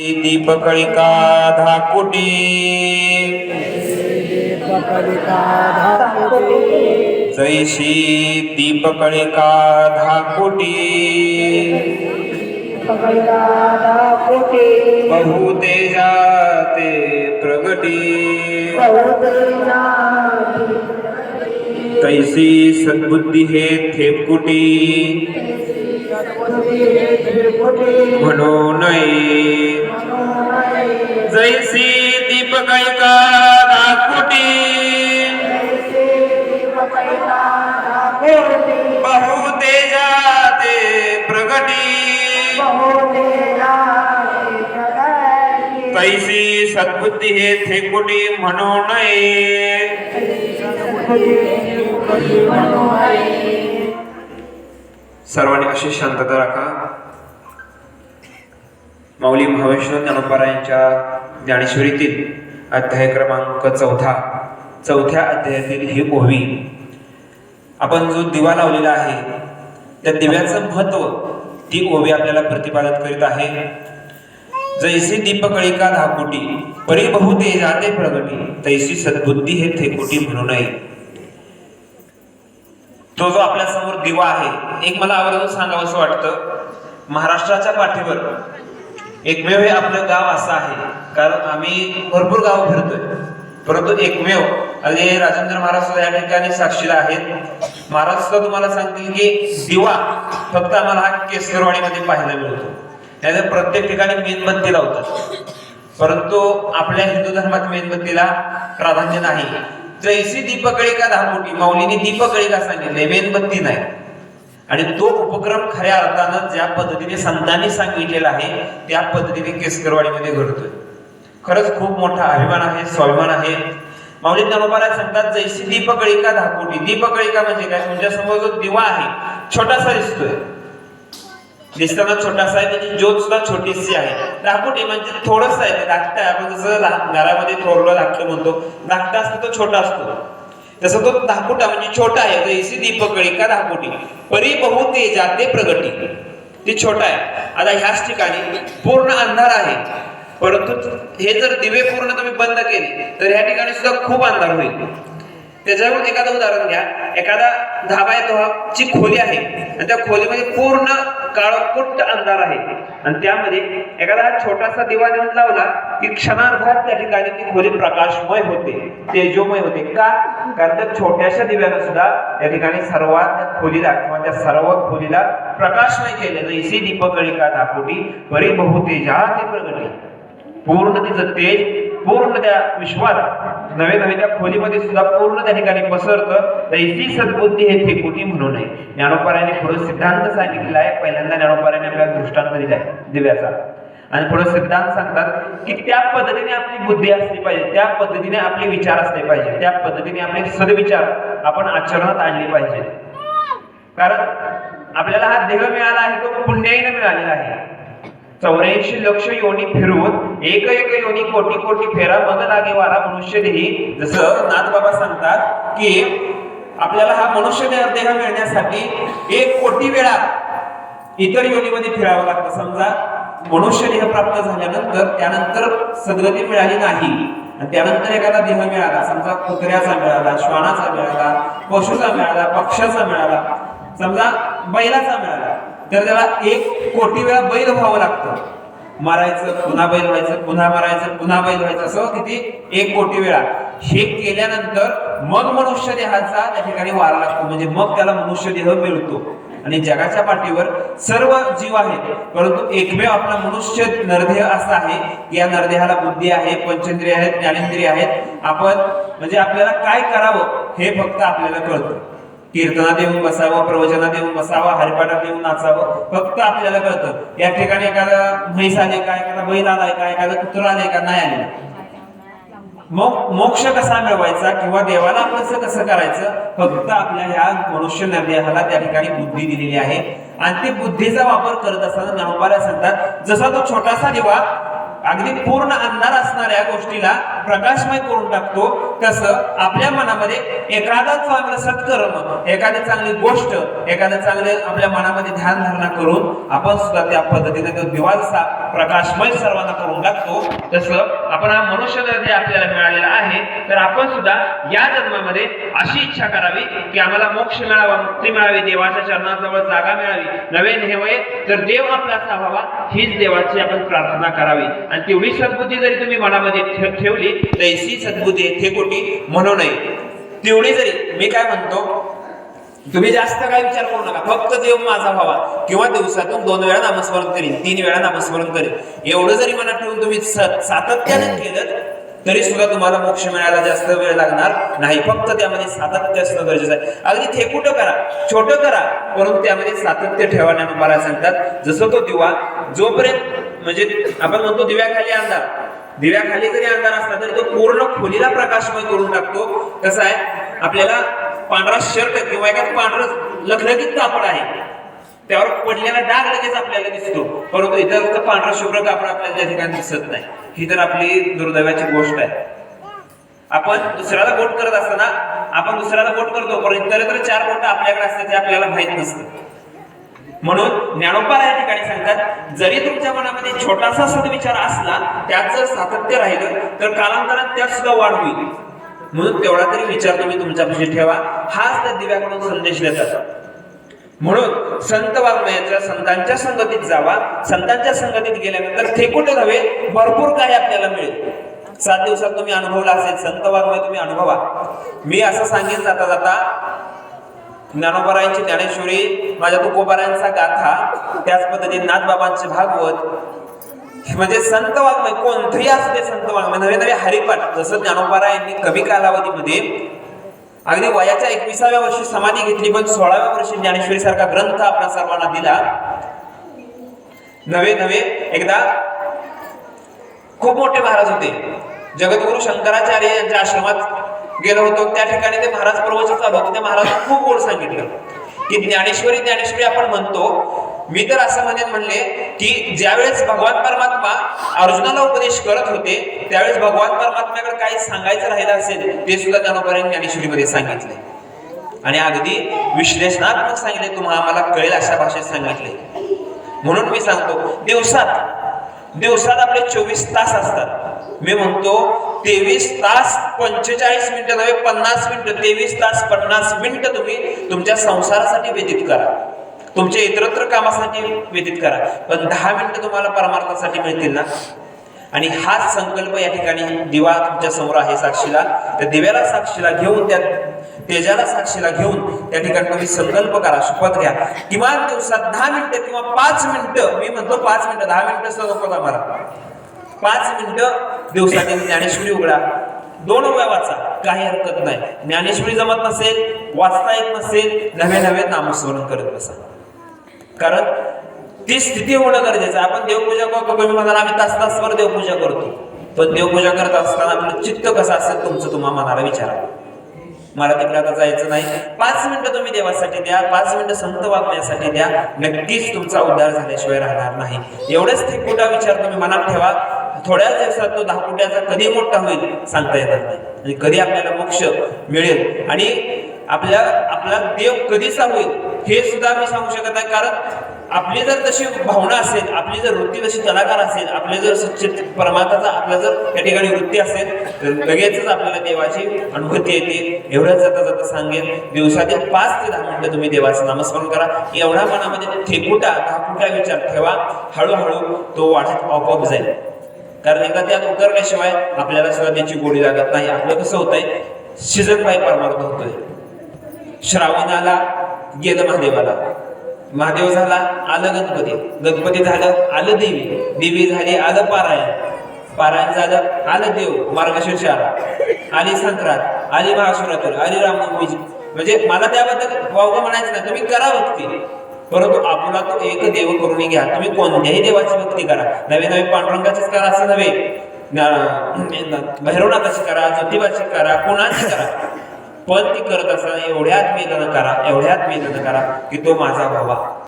दीपकळिका धाकुटी जैशी दीपकळिका धाकुटी बहुतेजा ते प्रगटी। तैसी सद्बुद्धी हे थेपकुटी म्हणून नये. जैसी दीपकळिका धाकुटी बहुतेजा ते प्रगटी तैसी सद्बुद्धी हे थेकुटी म्हणून नये सर्वांनी अशी शांतता राखा. माऊली महाविष्णू ज्ञानोबारायांच्या ज्ञानेश्वरीतील अध्याय क्रमांक चौथा. चौथ्या अध्यायातील ही ओवी. आपण जो दिवा लावलेला आहे त्या दिव्याचं महत्त्व ती ओवी आपल्याला प्रतिपादित करीत आहे. जैसी दीपकळिका धाकुटी परी बहुते जाते प्रगटी तैसी सद्बुद्धी हे थेकुटी म्हणू नये. तो जो आपल्यासमोर दिवा आहे एक मला आवर्जून सांगावं असं वाटतं. महाराष्ट्राच्या पाठीवर एकमेव हे आपलं गाव असं आहे कारण आम्ही भरपूर गाव फिरतोय. परंतु एकमेव आणि राजेंद्र महाराज सुद्धा या ठिकाणी साक्षीला आहेत. महाराज सुद्धा तुम्हाला सांगतील की दिवा फक्त आम्हाला हा केसरवाडीमध्ये पाहायला मिळतो. त्याच्या प्रत्येक ठिकाणी मेणबत्ती लावतात. परंतु आपल्या हिंदू धर्मात मेणबत्तीला प्राधान्य नाही. जैसी दीपकळिका धामोटी माऊलीने दीपकळिका सांगितले मेणबत्ती नाही. आणि तो उपक्रम खऱ्या अर्थानं ज्या पद्धतीने संतांनी सांगितलेला आहे त्या पद्धतीने केसकरवाडीमध्ये घडतोय. खरंच खूप मोठा अभिमान आहे स्वाभिमान आहे. माऊली ज्ञानोबाला सांगतात जैसी दीपकळिका धाकोटी दीपकळिका म्हणजे काय? तुमच्यासमोर जो दिवा आहे छोटासा दिसतोय. दिसताना छोटासा आहे त्याची ज्योत सुद्धा छोटीशी आहे. राखोटी म्हणजे थोडस आहे ते धाकटं आहे. आपण जसं घरामध्ये थोरलं धाकटं म्हणतो धाकटा असतो तो छोटा असतो. तसं तो धाकुटा म्हणजे छोटा आहे एसी दीपकळी का धाकुटी परी बहुते जाते प्रगटी ती छोटा आहे. आता ह्याच ठिकाणी पूर्ण अंधार आहे. परंतु हे जर दिवे पूर्ण तुम्ही बंद केले तर ह्या ठिकाणी सुद्धा खूप अंधार होईल. त्याच्यावर एखादं उदाहरण घ्या. एखादा धाबा येतो तो हा- ची खोली आहे. आणि त्या खोलीमध्ये पूर्ण काळकुट्ट अंधार आहे. आणि त्यामध्ये एखादा छोटासा दिवा देऊन लावला की क्षणार्धात त्या ठिकाणी ती खोली प्रकाशमय होते. तेजोमय होते. का? कारण त्या छोट्याशा दिव्यानं सुद्धा त्या ठिकाणी सर्वात त्या खोलीला किंवा त्या सर्व खोलीला प्रकाशमय केलं. दीपकळी दीपकळिका दापोटी परी बहुतेजा ते प्रगटी. पूर्ण तिचं तेज पूर्ण त्या विश्वात नवे नवे त्या खोलीमध्ये सुद्धा पूर्ण त्या ठिकाणी पसरतं. तैसी सद्बुद्धी हे थेकुटी म्हणू नये ज्ञानोपाऱ्याने पुढे सिद्धांत सांगितलेला आहे. पहिल्यांदा ज्ञानोपाऱ्याने आपल्याला दृष्टांत दिलाय दिव्याचा. आणि पुढे सिद्धांत सांगतात की त्या पद्धतीने आपली बुद्धी असली पाहिजे. त्या पद्धतीने आपले विचार असले पाहिजे. त्या पद्धतीने आपले सदविचार आपण आचरणात आणले पाहिजे. कारण आपल्याला हा देह मिळाला आहे तो पुण्याईनं मिळालेला आहे. चौऱ्याऐंशी लक्ष योनी फिरवून एक एक योनी कोटी कोटी फेरा मग लागे वारा मनुष्य देही जसं नाथबाबा सांगतात की आपल्याला हा मनुष्य देह मिळण्यासाठी एक कोटी वेळा इतर योनीमध्ये फिरावं लागतं. समजा मनुष्य देह प्राप्त झाल्यानंतर त्यानंतर सद्गती मिळाली नाही. आणि त्यानंतर एखादा देह मिळाला. समजा कुत्र्याचा मिळाला श्वानाचा मिळाला पशुचा मिळाला पक्षाचा मिळाला. समजा बैलाचा मिळाला. तर त्याला एक कोटी वेळा बैल व्हावं लागतं. मारायचं पुन्हा बैल व्हायचं पुन्हा मारायचं पुन्हा बैल व्हायचं असं किती? एक कोटी वेळा. हे केल्यानंतर मग मनुष्य देहाचा त्या ठिकाणी वारा लागतो. म्हणजे मग त्याला मनुष्य देह मिळतो. आणि जगाच्या पाठीवर सर्व जीव आहेत. परंतु एकमेव आपला मनुष्य नरदेह असा आहे की या नरदेहाला बुद्धी आहे पंचेंद्रिय आहेत ज्ञानेंद्रिय आहेत. आपण म्हणजे आपल्याला काय करावं हे फक्त आपल्याला कळतं. कीर्तनात येऊन बसावं प्रवचनात येऊन बसावं हरिपाठात येऊन नाचावं. फक्त आपल्याला कळतं या ठिकाणी एखादा म्हैस आले का एखादा बैल आलाय का एखादा कुत्रा आले का नाही आले मग मोक्ष कसा मिळवायचा किंवा देवाला कसं कसं करायचं फक्त आपल्या ह्या मनुष्य निर्देहाला त्या ठिकाणी बुद्धी दिलेली आहे. आणि ती बुद्धीचा वापर करत असताना ज्ञानोबाला सांगतात जसा तो छोटासा दिवा अगदी पूर्ण अंधार असणाऱ्या गोष्टीला प्रकाशमय करून टाकतो. तसं आपल्या मनामध्ये एखादा चांगलं सत्कर्म एखादी चांगली गोष्ट एखादं चांगलं आपल्या मनामध्ये ध्यान धारणा करून आपण सुद्धा त्या पद्धतीने तो प्रकाशमय सर्वांना करून टाकतो. तसं आपण हा मनुष्य जे आपल्याला मिळालेला आहे तर आपण सुद्धा या जन्मामध्ये अशी इच्छा करावी की आम्हाला मोक्ष मिळावा मुक्ती मिळावी देवाच्या चरणाजवळ जागा मिळावी नवे नेहवे तर देव आपला व्हावा हीच देवाची आपण प्रार्थना करावी. आणि तेवढी सद्बुद्धी जरी तुम्ही मनामध्ये ठेवली तैसी सद्बुद्धी येथे कोटी म्हणू नये. तेवढी जरी मी काय म्हणतो? तुम्ही जास्त काय विचार करू नका. फक्त देव माझा व्हावा. किंवा दिवसातून दोन वेळा नामस्मरण करीन तीन वेळा नामस्मरण करीन. एवढं जरी मनात ठेवून तुम्ही स- सातत्याने केलं तरी सुद्धा तुम्हाला मोक्ष मिळायला जास्त वेळ लागणार नाही. फक्त त्यामध्ये सातत्य असणं गरजेचं आहे. अगदी थेकुटं करा. छोटं करा. परंतु त्यामध्ये सातत्य ठेवा मला सांगतात. जसं तो दिवा जोपर्यंत म्हणजे आपण म्हणतो दिव्याखाली अंधार. दिव्याखाली जरी अंधार असला तरी तो पूर्ण खोलीला प्रकाशमय करून टाकतो. कसं आहे? आपल्याला पांढरा शर्ट किंवा एखादं पांढरं लखलखीत कापड आहे. त्यावर पडलेला डाग लगेच आपल्याला दिसतो. परंतु इतर पांढरा शुभ्र कापड आपल्याला त्या ठिकाणी दिसत नाही. ही तर आपली दुर्दैवाची गोष्ट आहे. आपण दुसऱ्याला बोट करत असताना आपण दुसऱ्याला बोट करतो परंतु इतर चार बोट आपल्याकडे असतात ते आपल्याला माहीत नसतं. म्हणून ज्ञानोबा या ठिकाणी सांगतात जरी तुमच्या मनामध्ये छोटासा सद्विचार असला त्यात जर सातत्य राहिलं तर कालांतरात त्यात सुद्धा वाढ होईल. म्हणून तेवढा तरी विचार तुम्ही तुमच्यापाशी ठेवा. हाच त्या दिव्याकडून संदेश देतात. म्हणून संत वाङ्मयाच्या संतांच्या संगतीत जावा. संतांच्या संगतीत गेल्यानंतर थेकुट नव्हे भरपूर काही आपल्याला मिळेल. सात दिवसात तुम्ही अनुभवला असेल संत वाङ्मय तुम्ही अनुभवा. मी असं सांगेन जाता जाता ज्ञानोबरायांची ज्ञानेश्वरी माझ्या तुकोबारायांचा गाथा. त्याच पद्धतीने नाथबाबांचे भागवत. म्हणजे संत वाङ्मय कोणतंही असते संत वाङ्मय नवे नवे हरिपाठ. जसं ज्ञानोबारा यांनी कमी कालावधीमध्ये अगदी वयाच्या एकविसाव्या वर्षी समाधी घेतली पण सोळाव्या वर्षी ज्ञानेश्वरी सारखा ग्रंथ आपल्या सर्वांना दिला. नवे नवे एकदा खूप मोठे महाराज होते. जगद्गुरु शंकराचार्य यांच्या आश्रमात गेलो होतो. त्या ठिकाणी ते महाराज प्रवचन चालू होतं. त्या महाराज खूप गोड सांगितलं की ज्ञानेश्वरी ज्ञानेश्वरी आपण म्हणतो. मी तर असं म्हणेन म्हणले की ज्यावेळेस भगवान परमात्मा अर्जुनाला उपदेश करत होते त्यावेळेस भगवान परमात्म्याकडे काही सांगायचं राहिलं असेल ते सुद्धा ज्ञानोपर्यंत ज्ञानेश्वरीमध्ये सांगितले आणि अगदी विश्लेषणात्मक सांगितले तुम्हाला आम्हाला कळेल अशा भाषेत सांगितले म्हणून मी सांगतो दिवसात दिवसात आपले चोवीस तास असतात. मी म्हणतो तेवीस तास पंचेचाळीस मिनिटं नव्हे पन्नास मिनिटं तेवीस तास पन्नास मिनिटं तुम्ही तुमच्या संसारासाठी व्यतीत करा. तुमच्या इतरत्र कामासाठी व्यतीत करा. पण दहा मिनिटं तुम्हाला परमार्थासाठी मिळतील ना? आणि हाच संकल्प या ठिकाणी दिवा तुमच्यासमोर आहे साक्षीला. त्या दिव्याला साक्षीला घेऊन त्या तेजाला साक्षीला घेऊन त्या ठिकाणी तुम्ही संकल्प करा शपथ घ्या. किमान दिवसात दहा मिनिटं किंवा पाच मिनिटं मी म्हणतो पाच मिनिटं दहा मिनिटं सुद्धा नको आम्हाला पाच मिनिटं दिवसातील ज्ञानेश्वरी उघडा. दोन वेळा वाचा. काही हरकत नाही. ज्ञानेश्वरी जमत नसेल वाचता येत नसेल नवे नवे नामस्मरण करत बसा. कारण ती स्थिती होणं गरजेचं आहे. आपण देवपूजा करतो तुम्ही म्हणाल आम्ही तास तासभर देवपूजा करतो. पण देवपूजा करत असताना आपलं चित्त कसं असेल तुमचं तुम्हाला मनाला विचारा. मला तिकडे आता जायचं नाही. पाच मिनिटं तुम्ही देवासाठी द्या. पाच मिनिटं संत वागण्यासाठी द्या. नक्कीच तुमचा उद्धार झाल्याशिवाय राहणार नाही. एवढेच ते कुठा विचार तुम्ही मनात ठेवा. थोड्याच दिवसात तो दहा कोट्याचा कधी मोठा होईल सांगता येणार नाही. म्हणजे कधी आपल्याला मोक्ष मिळेल. आणि आपल्या आपला देव कधीचा होईल हे सुद्धा मी सांगू शकत नाही. कारण आपली जर तशी भावना असेल आपली जर वृत्ती तशी कलाकार असेल आपले जर सच्चित परमात्माचा आपला जर त्या ठिकाणी वृत्ती असेल तर लगेचच आपल्याला देवाची अनुभूती येते. एवढंच जाता जाता सांगेन दिवसातील पाच ते दहा मिनिटं तुम्ही देवाचं नामस्मरण करा. एवढा मनामध्ये ठेकुटा धाकुटा विचार ठेवा. हळूहळू तो वाढत आपोआप जाईल. कारण एकदा त्यात उतरल्याशिवाय आपल्याला सुद्धा त्याची गोडी लागत नाही. आपलं कसं होतंय? शिजन पाय परमार्थ होतोय. श्रावण आला गेलं महादेवाला. महादेव झाला आलं गणपती. गणपती झालं आलं देवी. देवी झाली आलं पारायण. पारायण झालं आलं देव मार्गशीर्ष आला आली संक्रांत आली महाशिवरात्र आली रामनवमी. म्हणजे मला त्याबद्दल वावगं म्हणायचं ना तुम्ही करा भक्ती. परंतु आपला तो एक देव करून घ्या. तुम्ही कोणत्याही देवाची भक्ती करा. नवे नवे पांडुरंगाचीच करा असं नव्हे. भैरवनाथाची करा ज्योतिबाची करा कोणाची करा. पण ती करत असताना एवढ्यात वेदना करा एवढ्यात वेदना करा की तो माझा भावा.